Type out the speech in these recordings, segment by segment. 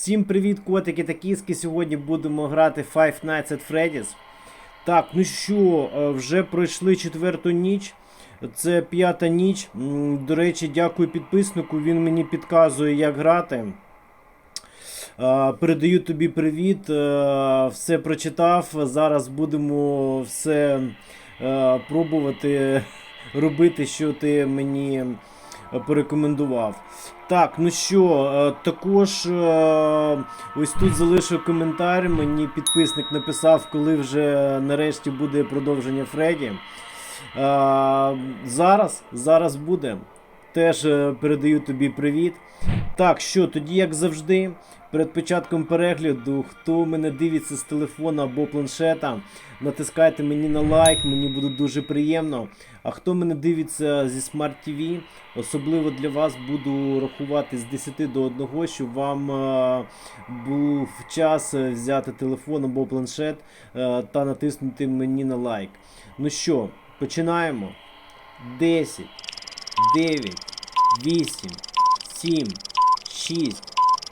Всім привіт, котики та кіски. Сьогодні будемо грати Five Nights at Freddy's. Так, ну що, е, вже пройшли четверту ніч. Це п'ята ніч. До речі, дякую підписнику. Він мені підказує, як грати. Е, Передаю тобі привіт. е, Все прочитав. Зараз будемо все пробувати робити, що ти мені порекомендував. Так, ну що, е, також е, ось тут залишив коментар. Мені підписник написав, коли вже нарешті буде продовження Фредді. Е, Зараз, зараз буде. Теж передаю тобі привіт. Так, що, тоді, як завжди, перед початком перегляду, хто мене дивиться з телефона або планшета, натискайте мені на лайк, мені буде дуже приємно. А хто мене дивиться зі Smart TV, особливо для вас буду рахувати з 10 до 1, щоб вам е, був час е, взяти телефон або планшет е, та натиснути мені на лайк. Ну що, починаємо. 10, 9, 8, 7, 6,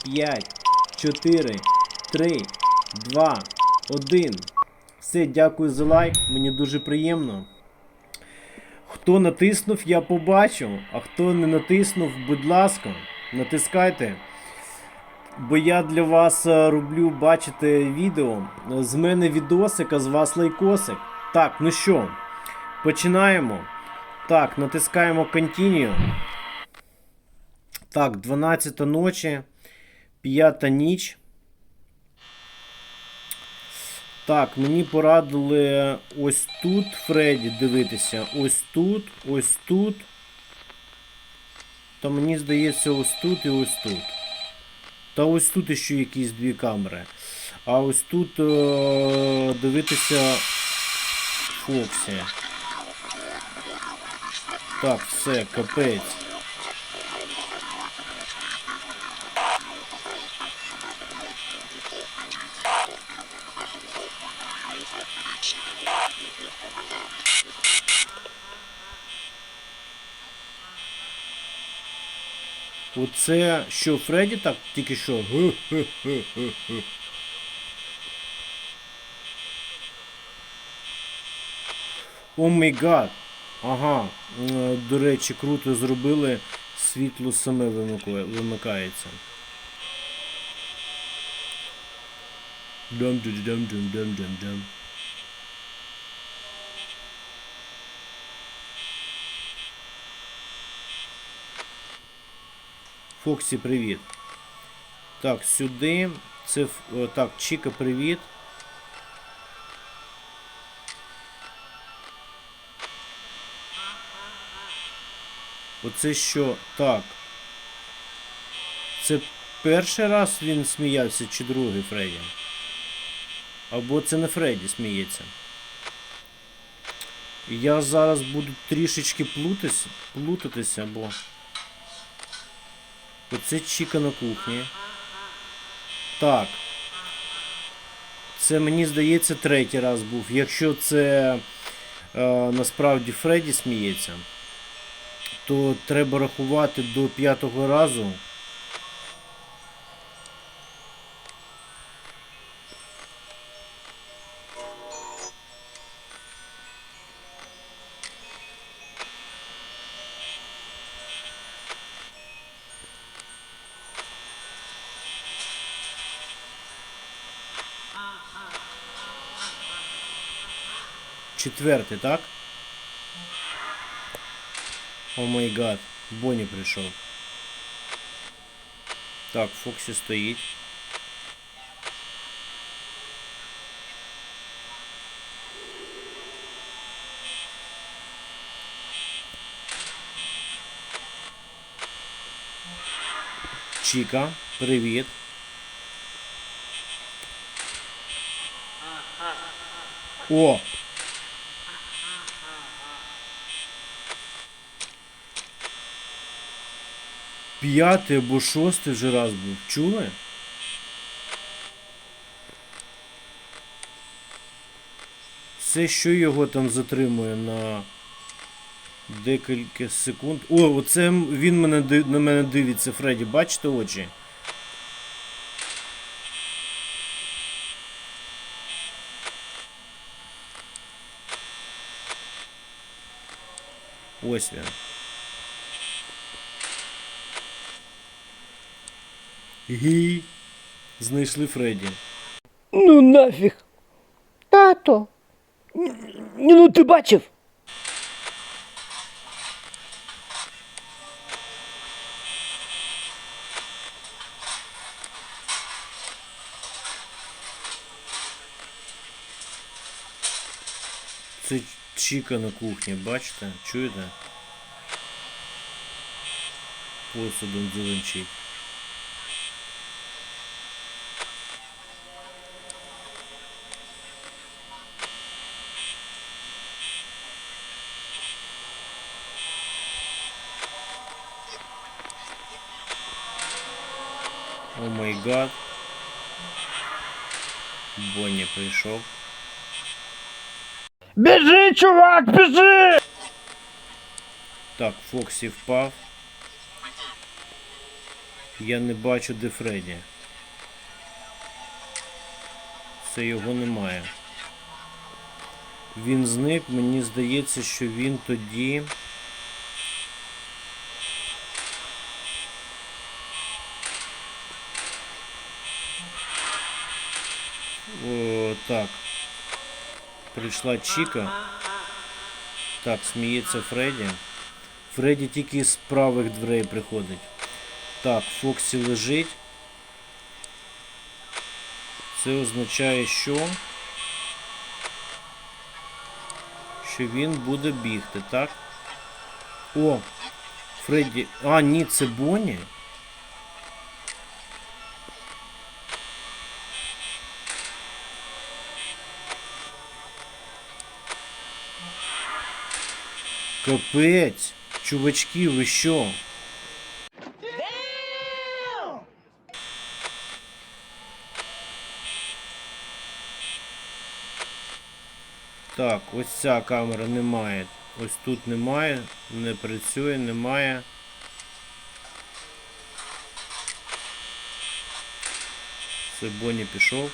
5, 4, 3, 2, 1. Все, дякую за лайк, мені дуже приємно. Хто натиснув, я побачу. А хто не натиснув, будь ласка, натискайте. Бо я для вас е, роблю, бачите, відео. З мене відосик, а з вас лайкосик. Так, ну що, починаємо. Так, натискаємо Continue. Так, 12 ночі, 5 ніч. Так, мені порадили ось тут Фредді дивитися. Ось тут, ось тут. Та мені здається, ось тут і ось тут. Та ось тут ще якісь дві камери. А ось тут е- дивитися Фоксі. Так, все, капець. Оце що Фредді так тільки що. О май гад. Ага. Е, До речі, круто зробили. Світло саме вимикає- вимикається. дам Фоксі, привіт. Так, сюди. Це. ф- Так, Чіка, привіт. Оце що? Так. Це перший раз він сміявся чи другий Фредді? Або це не Фредді сміється. Я зараз буду трішечки плутатися, плутатися, бо. Оце Чіка на кухні. Так. Це мені здається третій раз був. Якщо це е, насправді Фредді сміється, то треба рахувати до п'ятого разу. Четвертий, так? О май гад, Бонні прийшов. Так, Фоксі стоїть. Чіка, привіт. О! п'ятий або шостий вже раз був. Чули? Це що його там затримує на декілька секунд. О, оце він мене, на мене дивиться, Фредді, бачите очі? Ось він. Гі. Знайшли Фредді. Ну нафіг. Тато. Ну ти бачив? Це Чіка на кухні, бачите? Чуєте? Посудом дзеленчить. О май гад. Бонні прийшов. Біжи, чувак, біжи! Так, Фоксі впав. Я не бачу, де Фредді. Це його немає. Він зник, мені здається, що він тоді. О, так. Прийшла Чіка. Так, сміється Фредді. Фредді тільки з правих дверей приходить. Так, Фоксі лежить. Це означає, що. Що він буде бігти, так? О! Фредді. А, ні, це Бонні. Капець! Чувачки, ви що? Так, ось ця камера немає. Ось тут немає, не працює, немає. Це Бонні пішов.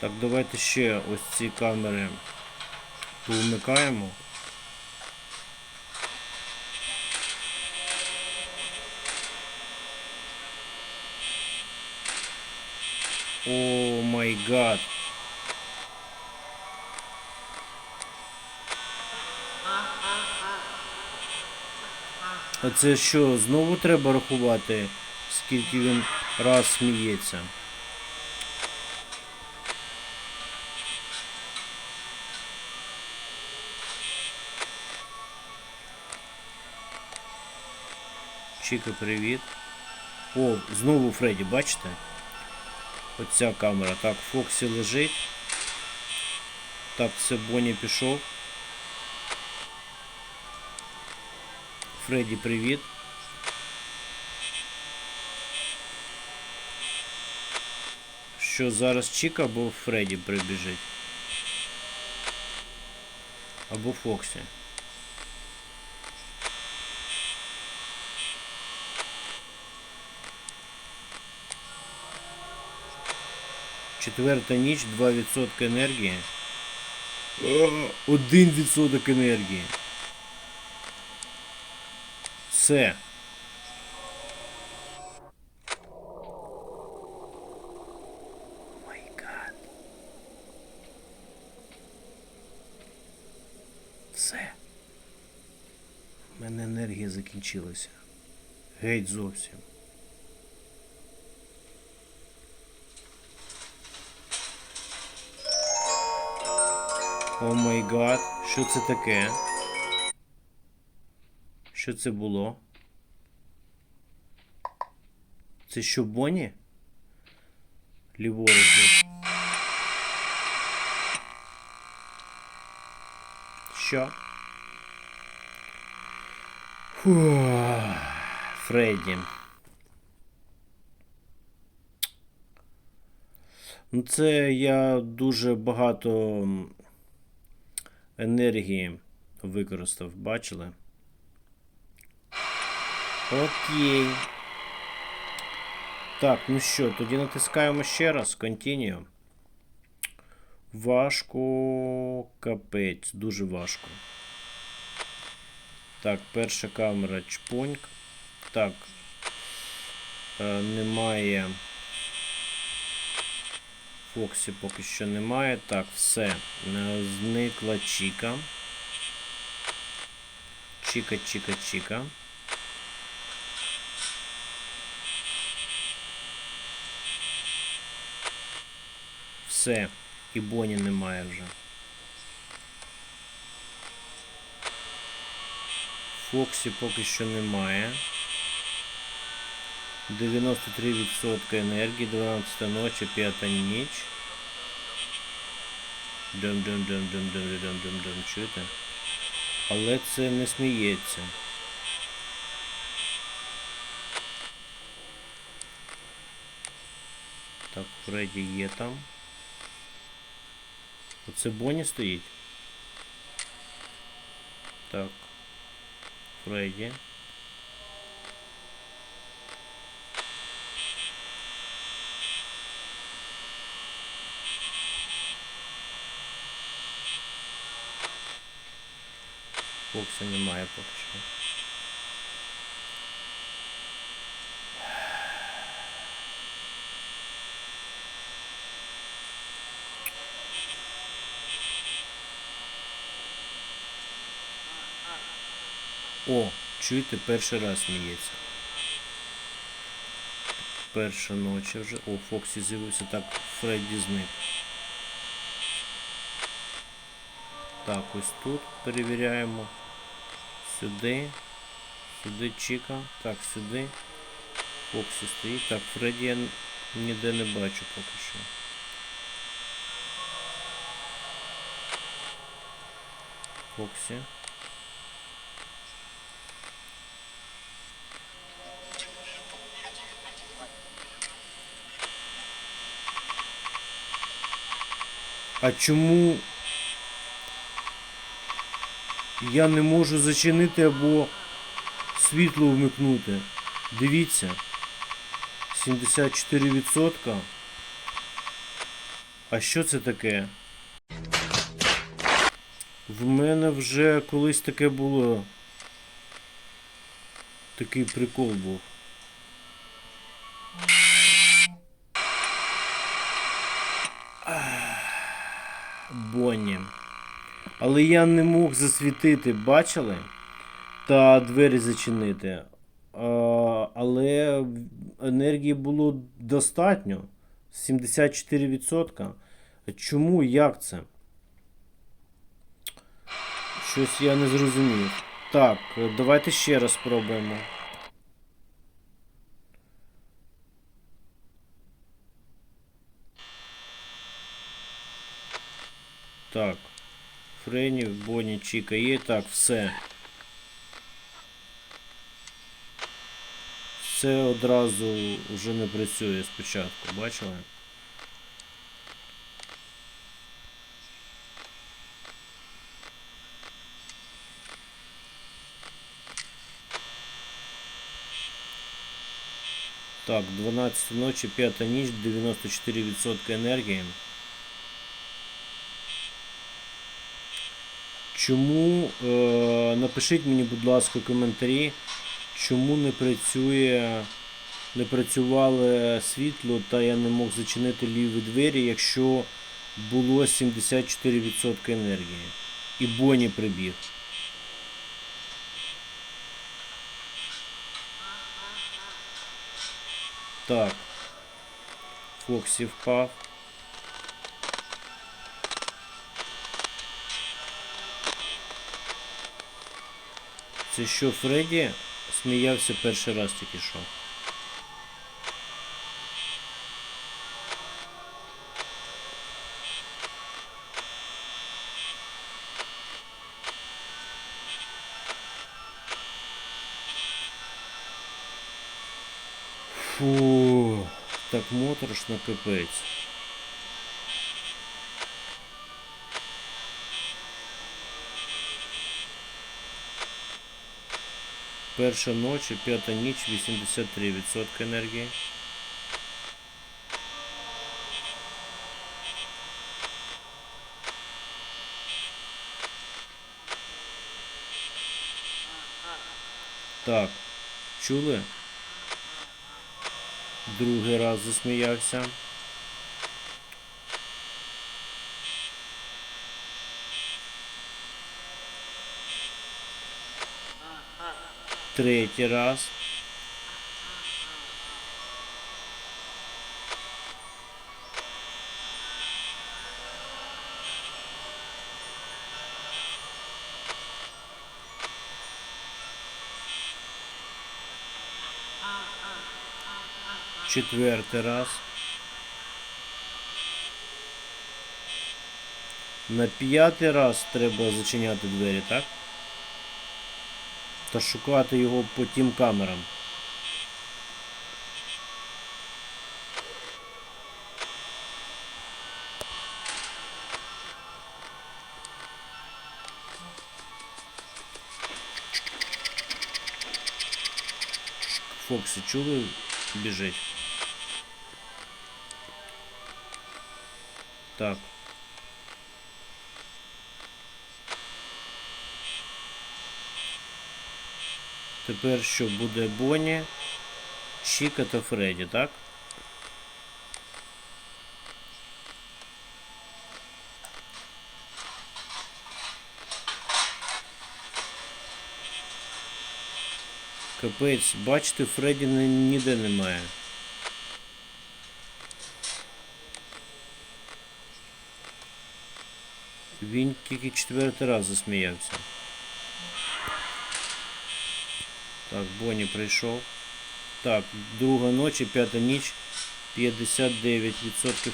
Так, давайте ще ось ці камери повмикаємо. О май гад. А це що, знову треба рахувати, скільки він раз сміється? Чіка, привіт. О, знову Фредді, бачите? Оця камера. Так, Фоксі лежить. Так, це Бонні пішов. Фредді, привіт. Що зараз Чіка або Фредді прибіжить? Або Фоксі. Четверта ніч, 2% енергії. О, 1% енергії. Все. Все. У мене енергія закінчилася. Геть зовсім. О май гад, що це таке? Що це було? Це що Бонні? Ліворуч. Що? Фух, Фредді. Ну, це я дуже багато енергії використав, бачили? Окей. Так, ну що, тоді натискаємо ще раз. Continue. Важко. Капець, дуже важко. Так, перша камера чпоньк. Так. Е, немає. Фоксі поки що немає. Так, все. Зникла Чіка. Чіка, Чіка, Чіка. Все. І Боні немає вже. Фоксі поки що немає. 93% энергии 12 ночі, 5 ніч. Дум-дум-дум-дум-дум-дум-дум-дум, чуєте? Але це не сміється. Так, Фредді є там. Оце Бонні стоїть. Так. Фредді. Фокса немає поки що. О, чуєте, перший раз сміється. Перша ночі вже. О, Фоксі з'явився так, Фредді зник. Так, ось тут перевіряємо. Сюди. Сюди Чіка. Так, сюди. Фоксі стоїть. Так, Фредді я ніде не бачу поки що. Фоксі. А чому я не можу зачинити або світло вмикнути? Дивіться. 74%. А що це таке? В мене вже колись таке було. Такий прикол був. Але я не мог засвітити, бачили? Та двері зачинити. А, але енергії було достатньо. 74%. Чому? Як це? Щось я не зрозумів. Так, давайте ще раз спробуємо. Так. Френі, Бонні, Чіка є. Так, все. Все одразу вже не працює спочатку, бачили? Так, 12 ночі, 5 ніч, 94% енергії. Чому, е, напишіть мені, будь ласка, коментарі, чому не працює, не працювало світло та я не мог зачинити ліві двері, якщо було 74% енергії. І Боні прибіг. Так. Фоксі впав. Це що Фредді сміявся перший раз тільки що. Фу, так моторошно капець. Перша ночі, п'ята ніч, 83% енергії. Так, чули? Другий раз засміявся. Третій раз. Четвертий раз. На п'ятий раз треба зачиняти двері, так? Та шукати його по тим камерам. Фоксі, чули? Біжить. Так. Тепер що буде Бонні, Чіка та Фредді, так? Капець, бачите, Фредді ніде немає. Він тільки четвертий раз засміявся. Так, Бонні прийшов. Так, друга ночі, п'ята ніч, 59%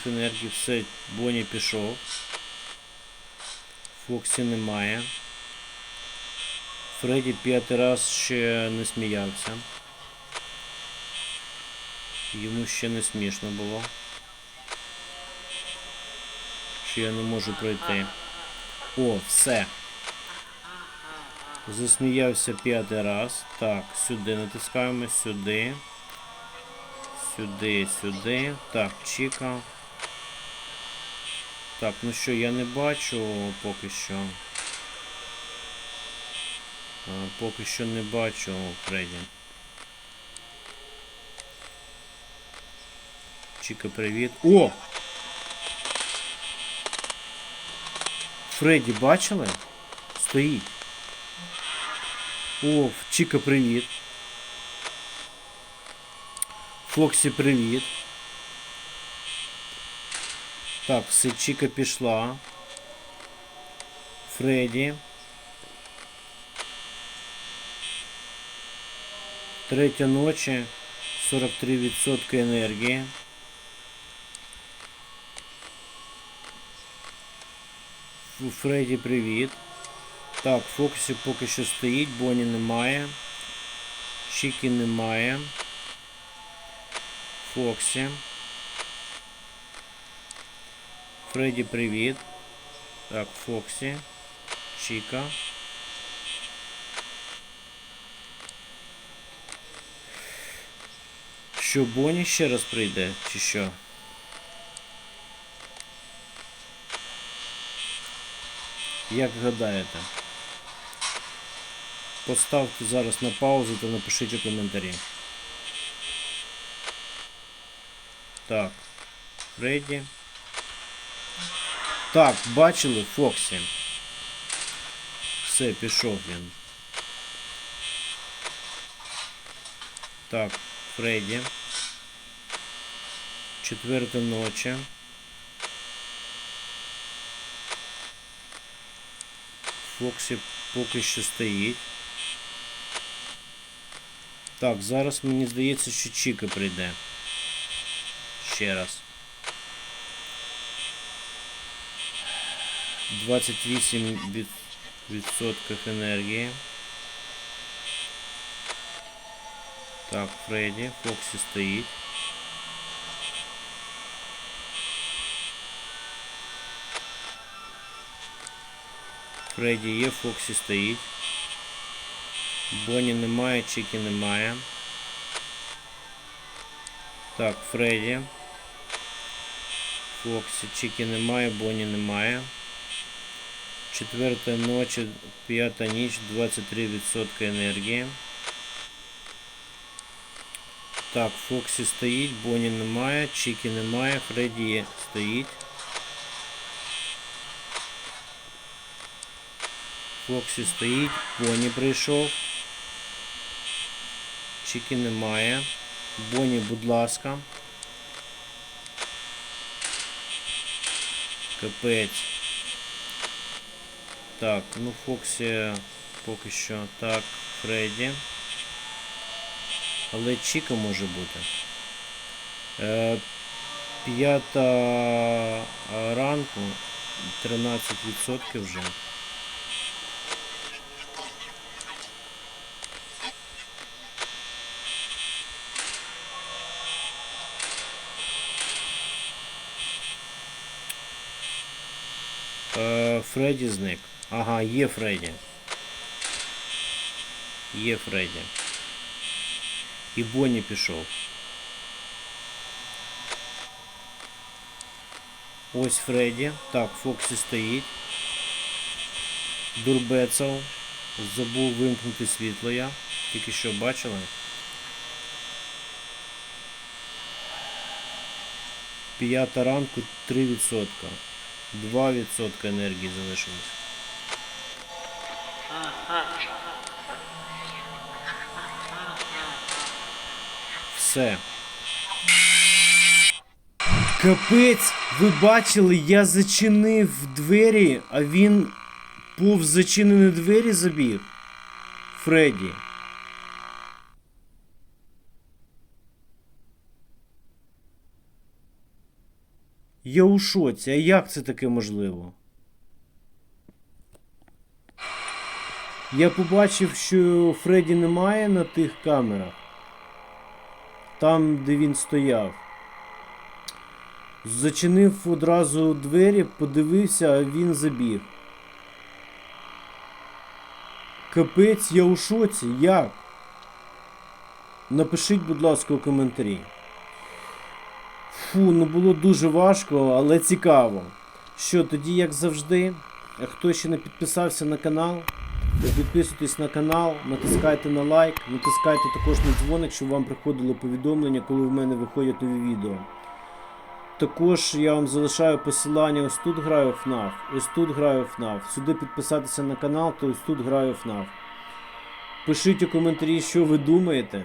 енергії, все, Бонні пішов. Фоксі немає. Фредді п'ятий раз ще не сміявся. Йому ще не смішно було. Що я не можу пройти. О, все. Засміявся п'ятий раз. Так, сюди натискаємо, сюди. Сюди, сюди. Так, Чіка. Так, ну що, я не бачу поки що. А, поки що не бачу Фредді. Чіка, привіт. О! Фредді бачили? Стоїть. О, Чіка, привіт. Фоксі, привіт. Так, все, Чіка пішла. Фредді. Третя ночі. 43% енергії. Фу, Фредді, привіт. Так, Фоксі поки що стоїть, Бонні немає. Чікі немає. Фоксі. Фредді, привіт. Так, Фоксі. Чіка. Що, Бонні ще раз прийде, чи що? Як гадаєте? Поставте зараз на паузу та напишіть у коментарі. Так. Фредді. Так, бачили Фоксі. Все, пішов він. Так, Фредді. Четверта ночі. Фоксі поки що стоїть. Так, зараз мені здається, що Чіка прийде. Ще раз. 28 від- відсотків енергії. Так, Фредді, Фоксі стоїть. Фредді є, Фоксі стоїть. Бонні немає, Чікі немає. Так, Фредді. Фоксі, Чікі немає, Бонні немає. Четверта ночі, п'ята ніч, 23% енергії. Так, Фоксі стоїть, Бонні немає, Чікі немає, Фредді стоїть. Фоксі стоїть, Бонні прийшов. Чікі немає. Бонні, будь ласка. Капець. Так, ну Фоксі поки що. Так, Фредді. Але Чіка може бути. Е, п'ята ранку, 13% вже. Е, Фредді зник. Ага, є Фредді. Є Фредді. І Бонні пішов. Ось Фредді. Так, Фоксі стоїть. Дурбецов. Забув вимкнути світло я. Тільки що бачили. П'ята ранку 3%. 2% енергії залишилось. Все. Капець, ви бачили, я зачинив двері, а він повз зачинені двері забіг. Фредді. Я у шоці, а як це таке можливо? Я побачив, що Фредді немає на тих камерах. Там, де він стояв. Зачинив одразу двері, подивився, а він забіг. Капець, я у шоці. Як? Напишіть, будь ласка, у коментарі. Фу, ну було дуже важко, але цікаво. Що, тоді, як завжди, хто ще не підписався на канал, підписуйтесь на канал, натискайте на лайк, натискайте також на дзвоник, щоб вам приходило повідомлення, коли в мене виходять нові відео. Також я вам залишаю посилання, ось тут граю FNAF, ось тут граю FNAF. Сюди підписатися на канал, то ось тут граю FNAF. Пишіть у коментарі, що ви думаєте.